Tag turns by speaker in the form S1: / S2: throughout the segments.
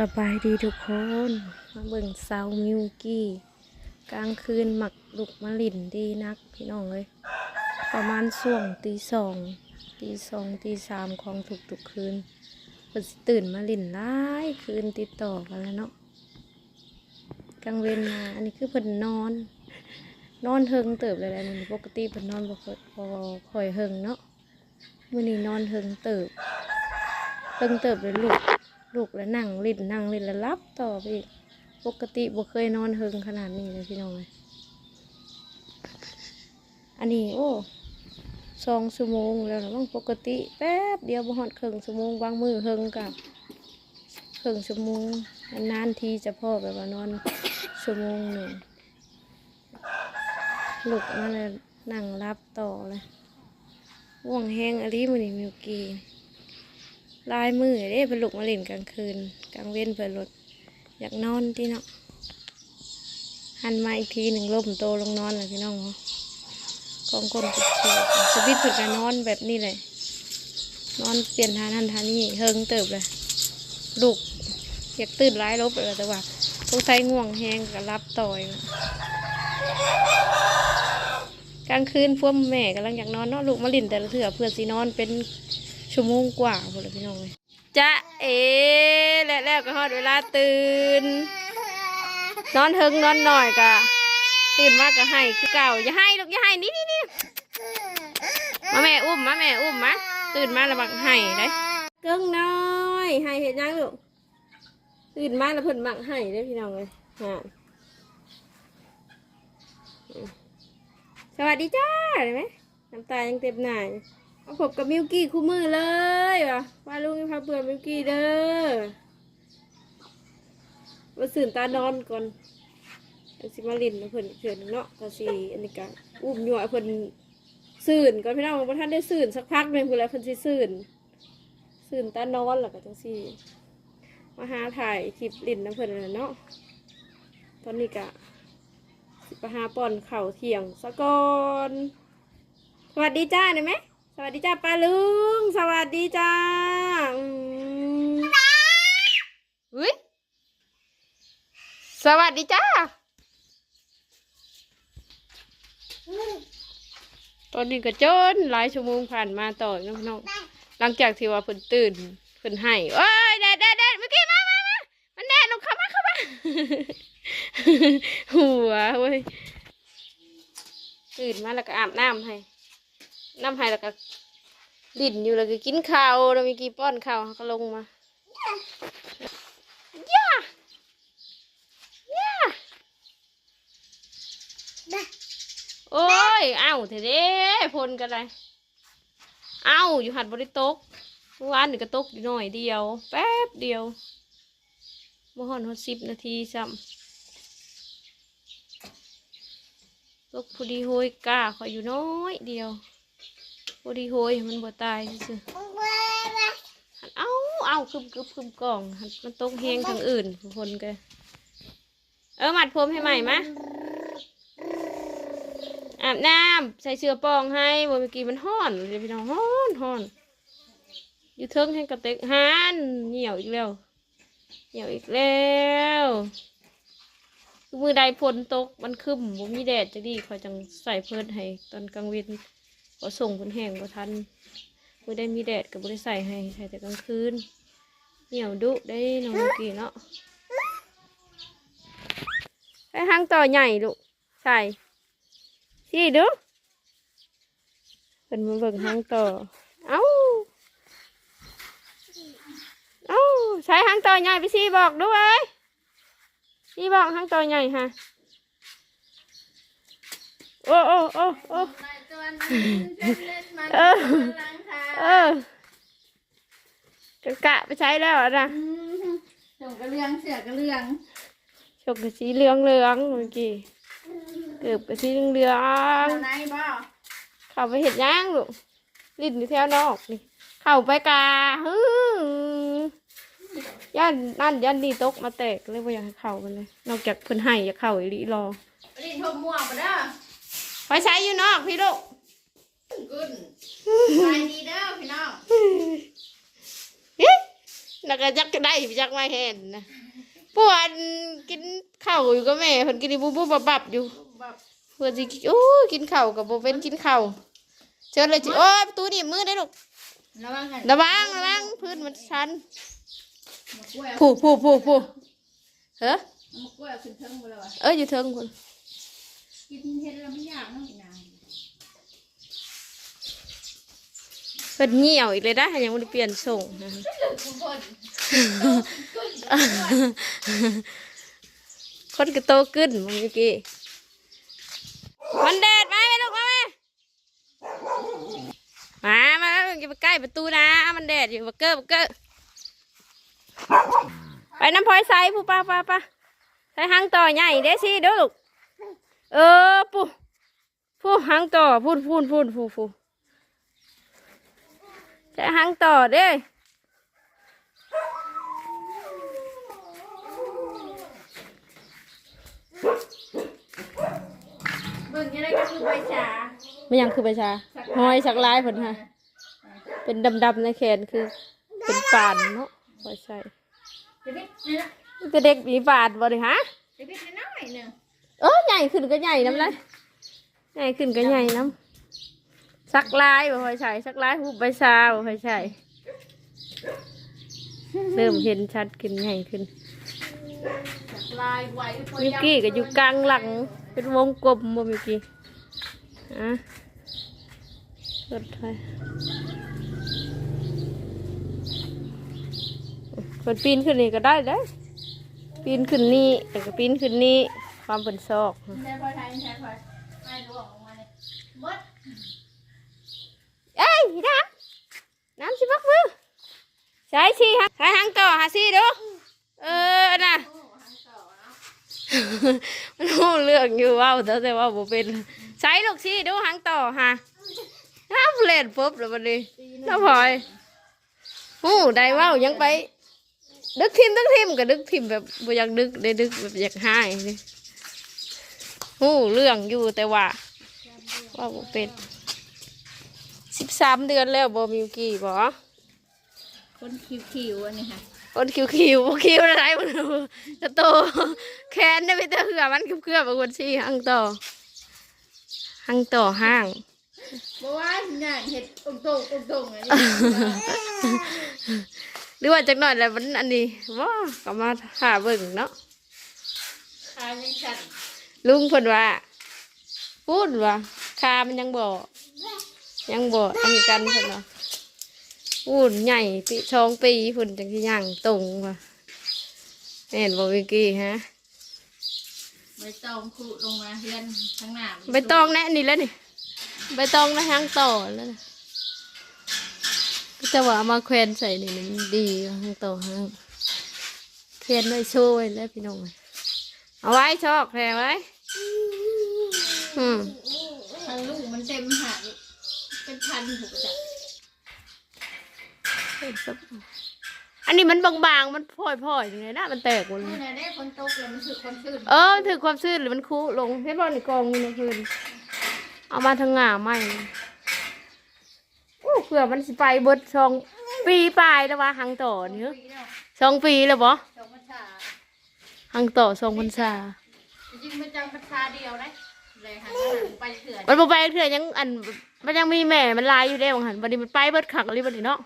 S1: สบายดีทุกคน มาเบิ่งสามิวกี้ กลางคืนหมักลุกมาลิ่นดีนักพี่น้องเลย ประมาณช่วงตีสองตีสองตีสามของทุกๆคืนเพิ่นสิตื่นมาลิ่นหลายคืนติดต่อกันแล้วเนาะกลางเวรมาอันนี้คือเพิ่นนอน นอนเฮิงเติบเลยแหละนี่ปกติเพิ่นนอนบ่ค่อยบ่ค่อยเฮิงเนาะมื้อนี้นอนเฮิงเติบเฮิงเติบเลยลูก ลูกแล้วนั่งเล่นนั่งเล่นแล้วรับต่อไปอีกปกติบ่เคยนอนเฮิงขนาดนี้เลยพี่น้องเลยอันนี้โอ้สองชั่วโมงแล้วนะบางปกติแป๊บเดียวบ่ฮอดครึ่งชั่วโมงบางมือเฮิงกับครึ่งชั่วโมงนานทีจะพ่อแบบว่านอนชั่วโมงหนึ่งลูกมาเลยนั่งรับต่อเลยว่วงแห้งอะไรมันนี่มิวกี้ ลายมือเด้เพิ่นลุกมาเล่นกลางคืน กลางเว้นเพิ่นรถอยากนอนที่เนาะหันมาอีกทีหนึ่งล้มโตลงนอนเลยพี่น้องเนาะกองคนติดเชื้อสวิตเพิ่นก็นอนแบบนี้เลย นอนเปลี่ยนทานั่นทานี่เฮิงเติบเลยลูกอยากตื่นร้ายลบเลยแต่ว่าต้องใช้ง่วงแหงกับรับต่อยกลางคืนพวกแม่กำลังอยากนอนเนาะลูกมาลินแต่ละเถื่อเพื่อสินอนเป็น ชั่วโมงกว่าพอเลยพี่น้องเลยจะเอและแล้วก็ฮอดเวลาตื่น นอนเทิงนอนหน่อยกะตื่นมากก็ให้คือเก่าอย่าให้ลูกอย่าให้นี่นี่นี่มาแม่อุ้มมาแม่อุ้มมาตื่นมาแล้วบักให้ได้เกิ้งน้อยให้เห็นยังลูกตื่นมาแล้วเพิ่นบักให้ได้พี่น้องเลยฮะสวัสดีจ้าเห็นไหมน้ำตายังเต็มหน้าย มาพบกับมิวกี้คู่มือเลยว่ะว่าลุงพาเบื่อมิวกี้เด้อมาสื่นตานอนก่อนสิมาลินมาเพิ่นเพื่อนเนาะก็สิอันนี้ก็อุ้มหยั่วเพิ่นสื่นก่อนพี่น้องบ่ท่านได้สื่นสักพักหนึงพุ่นแล้วเพิ่นสิสื่นสื่นตานอนแล้วก็จังซี่มาหาถ่ายคลิปลินน้ำเพิ่นนั่นแหละเนาะตอนนี้ก็สิไปหาป้อนเข้าเที่ยงซะก่อนสวัสดีจ้าได้ไหม สวัสดีจ้าป้าลุง สวัสดีจ้าอืมอุ้ยสวัสดีจ้า ตอนนี้ก็จนหลายชั่วโมงผ่านมาต่อน้องน้องหลังจากที่ว่าเพิ่นตื่นเพิ่นให้โอ้ยแดดแดดแดดเมื่อกี้มามามามันแดดลงเข้ามาเข้ามาหัวเว้ยตื่นมาแล้วก็อาบน้ำให้ น้ำให้แล้วก็ดิ่นอยู่แล้วก็กินข้าวแล้วมีกี่ป้อนข้าวเขาก็ลงมาย่าย่าโอ้ย เอ้าเถอะเด้พลกันเลยเอ้าอยู่หัดบริตกเมื่อวานนี่ก็ตกอยู่หน่อยเดียว แป๊บเดียวบ่ฮอนฮอดสิบนาทีซ้ำตกพอดีโหยกล้าขอยอยู่น้อยเดียว พอดีโหยมันบ่ตายซื่อเอาเอาคึมคึมคึมกล่องหันมันตกเฮงทางอื่นทุกคนก็เออหมัดผมให้ใหม่มะอาบน้ำใส่เสื้อปองให้เมื่อกี้มันห้อนเลยพี่น้องห้อนห้อนอยู่เทิงให้กระเตกหันเหี่ยวอีกแล้วเหี่ยวอีกแล้วมือใดฝนตกมันคึมบ่มีแดดจะดีเขาจังใส่เพิ่นให้ตอนกลางวัน ก็ส่งคนแห้งก็ทันไม่ได้มีแดดก็ไม่ได้ใส่ให้ใส่แต่กลางคืนเหนียวดุได้น้องกี้เนาะไปหางต่อใหญ่ลูกใส่ที่ดูเป็นมาเบิ่งหางต่อเอ้าเอ้าใช้หางต่อใหญ่ไปซีบอกด้วยซีบอกหางต่อใหญ่ฮะโอ้โอ้โอ้โอ้ เออเออกะกะไปใช้แล้วอะนะ
S2: ส่งกระเลืองเสือกระเลือง
S1: ชกกะสีเหลืองเหลืองๆเมื่อกี้เกือบกะสีเหลืองเหลือง
S2: ข้างในบ่
S1: ๆเข้าไปเห็ดย่างลูกลิ้นอยู่แถวนอกนี่ เข้าไปกาฮึย่านนั่นย่านนี่ตกมาแตกเลยว่าอยากให้เข้าไปเลย นอกจากเพิ่นให้อยากเข้าอีหลีรอ
S2: ไปดินทบม่วงมาเด้อ
S1: ไปใช้อยู่นอกพี่ลูก
S2: กุนไปดีเด้อพี่น้อง
S1: เอ๊ะแล้วก็จักได้จักไม่เห็นนะปวนกินข้าวอยู่กับแม่เพิ่นกินบุบบุบบับๆอยู่
S2: แบบ
S1: เพื่อนสิกินโอ้ยกินข้าวกับโบเป็นกินข้าวเชิญเลยจิโอ้ยประตูหนี่มือได้ลูก
S2: ระวังกัน
S1: ระวังระวังพื้นมันชัน
S2: มะกล้วย
S1: ผู้ผู้ผู้ผู้เฮ้อ
S2: มะกล้วยเอาขึ้นเทิงไปแล้วอะ
S1: เอ้ยอยู่เทิงคน
S2: กินเห็ดแล้วไม่อยากเนาะอีนาง
S1: เพิ่นเหี่ยวอีกเลยได้ยังไม่ได้เปลี่ยนส่งนะ
S2: คน
S1: คนก็โตขึ้นเมื่อกี้มันแดดมาไหมลูกมาไหมมา มาอย่าไปใกล้ประตูนะ มันแดดอยู่บักเกอร์บักเกอร์ไปน้ำพลอยใส่ผู้ป้าป้าป้าใส่หางต่อใหญ่เด้สิเด้อลูก เออปูผู้หางต่อพูดพูดพูดพูดพูดใส่หางต่อเด้
S2: เบิ่งยังไงก็คือใบชา
S1: ไม่ยังคือประชาหอยสักลายผลฮะเป็นดำๆในแขนคือ เป็นปานเนาะพอยใส่
S2: เด็กนี่นะ
S1: แต่เด็กมีปานบ่เลยฮะ
S2: เด็กน้อยหนึ่ง
S1: เออใหญ่ขึ้นก็ใหญ่น้ำเลยใหญ่ขึ้นก็ใหญ่น้ำสักลายบ่พอยใส่สักลายหูใบชาบ่พอยใส่เริ่มเห็นชัดขึ้นใหญ่ขึ้น
S2: ลายไว้
S1: มิวกี้ก็อยู่กลางหลัง เป็นวงกลมบ่มิวกี้อะสุดท้ายเปิดปีนขึ้นนี่ก็ได้เด้อปีนขึ้นนี่แล้วก็ปีนขึ้นนี่ ความเป็นซอก
S2: แช่พอไทยแช่พอไม่รู้ออกมาเลยมด
S1: เอ้ยน้ำน้ำสิบักมือใช้สิฮะใช้หางต่อหาสิดูเออน่ะ
S2: โอ้หันต่อเนาะ
S1: มันรู้เรื่องอยู่ว่าแต่แต่ว่าบ่เป็นใช้ลูกชีดูหางต่อฮะน้ำเล่นปุ๊บแล้วบัดนี้น้าพลอยหูได้ว่ายังไปดึกทิมดึกทิมก็ดึกทิมแบบอยากดึกได้ดึกแบบอยากหายนี่ หูเรื่องอยู่แต่ว่าว่าบ่เป็นสิบสามเดือนแล้วบ่มีกี่บ่
S2: คนคิวๆอันนี้ค่ะ
S1: คนคิวคิวบ่คิวอะไรมันจะโตแขนได้ไปเตอเหือมันเกือบๆบางคนซี่หางต่อหางต่อห้าง
S2: บอกว่าเนี่ยเห็ดตรงตรงตรงตรงๆอันนี้
S1: หรือว่าจักหน่อยแล้วมันอันนี้ว้าก็มาหาเบิ่งเนาะ
S2: คายังชัด
S1: ลุงเพิ่นว่าพูดว่าคามันยังบ่ยังบ่อันนี้กันเพิ่นว่าพูดใหญ่ปีชองปีเพิ่นจังสิย่างตรงว่าแม่นบ่วิกกี้ฮะ
S2: ใบตองคุลงมาเฮือนทั้งหน้า
S1: ใบตองแน่นี่แล้วนี่ใบตองนะหางต่อแล้วนะก็จะว่าเอามาแขวนใส่นี่มันดีหางต่อหางแขวนไว้โชว์ไว้แล้วพี่น้องเอาไว้ชอกแพรไว้ อืม
S2: ทางลูกมันเต็มหางเป็นพันถูกจับ
S1: อันนี้มันบางๆ มันพลอยๆยังไงนะมันแตกหมดเล
S2: นี่
S1: ย
S2: นะได้คนตกแล้วมันถือคนชื่น
S1: เออมันถือความซื่นหรือมันคูลงให้บอลในกองนี่นะเพื่อนเอามาทางหง่าไม่โอ้เผื่อมันสิไปเบิดสองปีปลายแล้ววะหังต่อนี่เหรอ
S2: ปีแล้ว
S1: สองปีแล้วบ่
S2: สองพันชา
S1: หังต่อสองพันษา
S2: จริงๆมันจำพันชาเดียวนะเลยหันหลังไปเถื่อน
S1: มันบ่ไปเถื่อยังอันมันยังมีแม่มันลายอยู่ได้บางหันวันนี้มันไปเบิดขักเลยวันนี้เนาะ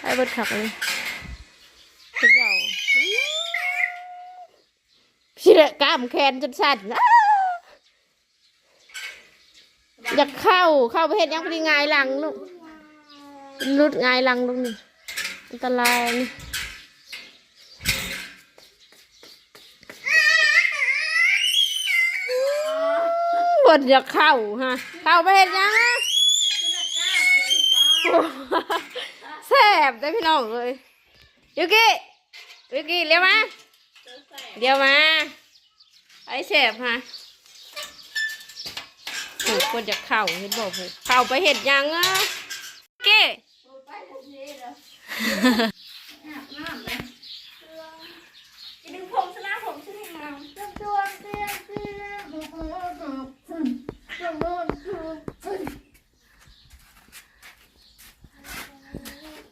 S1: ไปเบิดขักเลยเจ้าพี่ละกล้ามแขนจนสั่นอ้าอยากเข้าเข้าไปเห็นยังพอดีงายหลังลูกรุดงายหลังลูกนี่อันตรายนี่ บนอยากเข้าฮะ เข้าไปเห็นยังอะแซ่บได้พี่น้องเลยยูกิยูกิเรียวมาเดี๋ยวมาไอ้แซ่บฮะผูกคนจะเข่าเห็นบอกผูกเข่าไปเห็ดยังอะยูกิ
S2: ไปทันทีเลยอาบน้ำเลย
S1: ดึงผมชนะผมชนะมา
S2: ตัวตัวเตี้ยเเข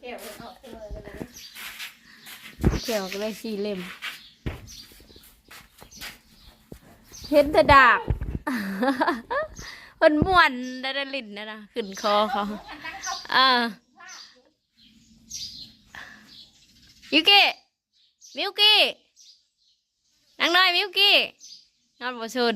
S2: ียวออกเลย
S1: ขียวก็เลยสี่เล่มเห็นแต่ดาบเพิ่นม่วนได้ได้ลิ้นนะนะขึ้นคอเขาอ่ามิวกี้มิวกี้นางน้อยมิวกี้นอนบ่ชน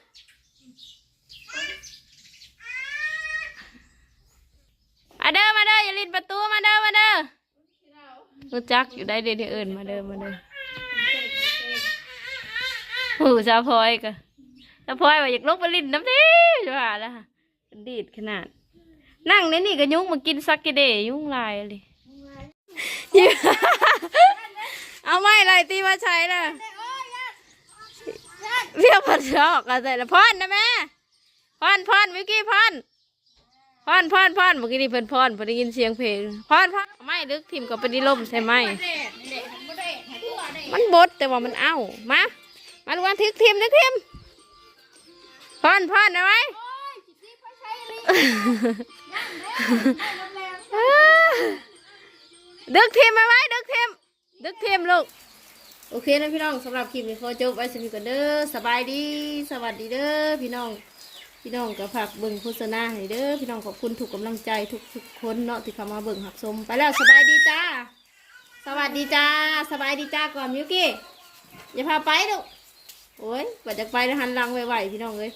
S1: เด้อมาเด้ออย่าลิ้นประตูมาเด้อมาเด้อรู้จักอยู่ได้เดี๋ยวเอิญมาเด้อมาเด้อหูสาวพลอยกะสาวพลอยว่าอยากลงไปลิ้นน้ำที่จะว่าแล้วค่ะดีดขนาด นั่งในนี่ก็ยุงมากินซักกิเดยุงลายเลยเอาไม่ไรตีมาใช้นะเรียกพันชอกอะไรละพอนนะแม่พอนพอนวิกกี้พอน พอนพอนพอนเมื่อกี้นี่เพิ่นพอนพอได้ยินเสียงเพลงพอนพอนไม่ลึกทิมกับปฏิลมใช่ไหมมันบดแต่ว่ามันเอ้ามามาดูวันทึกทิมทึกทิมพอนพอนได้
S2: อให้มันแรง
S1: ดึกทิมเอาไว้ดึกทิมดึกทิมลูกโอเคนะพี่น้องสำหรับคลิปนี้ขอจบไว้สนิทกันเด้อสบายดี สวัสดีเด้อพี่น้อง พี่น้องก็ฝากเบิ่งโฆษณาให้เด้อพี่น้องขอบคุณทุกกำลังใจทุกทุกคนเนาะที่เข้ามาเบิ่งหักสมไปแล้วสบายดีจ้า สวัสดีจ้า สบายดีจ้าก่อนมิวกี้อย่าพาไปลูกโอ้ยว่าจะไปแล้วหันหลังไวๆพี่น้องเลย